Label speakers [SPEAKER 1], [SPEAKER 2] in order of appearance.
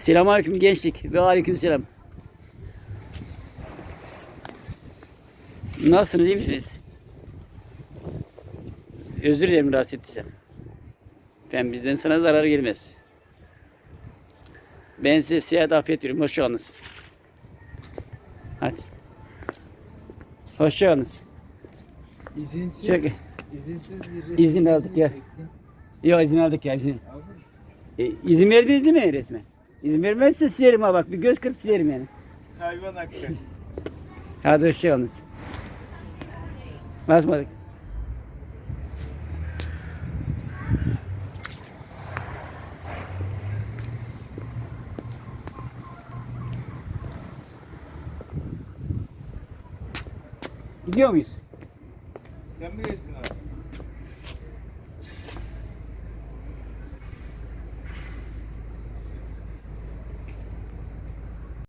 [SPEAKER 1] Selamünaleyküm gençlik ve aleykümselam. Nasılsınız iyi misiniz? Özür dilerim rahatsız ettiysem. Ben bizden sana zarar gelmez. Ben size seyahat afiyet diliyorum. Hoşçakalınız. Hadi. Hoşçakalınız.
[SPEAKER 2] İzinsiz,
[SPEAKER 1] Çok
[SPEAKER 2] izinsiz bir
[SPEAKER 1] İzin aldık ya. Yok izin aldık ya izin. E, izin verdiniz değil mi resmen? İzin vermezse silerim ha bak bir göz kırp silerim yani.
[SPEAKER 3] Hayvan hakkı.
[SPEAKER 1] Hadi hoşçakalınız. Basmadık. Gidiyor muyuz?
[SPEAKER 3] Sen mi geçtin abi?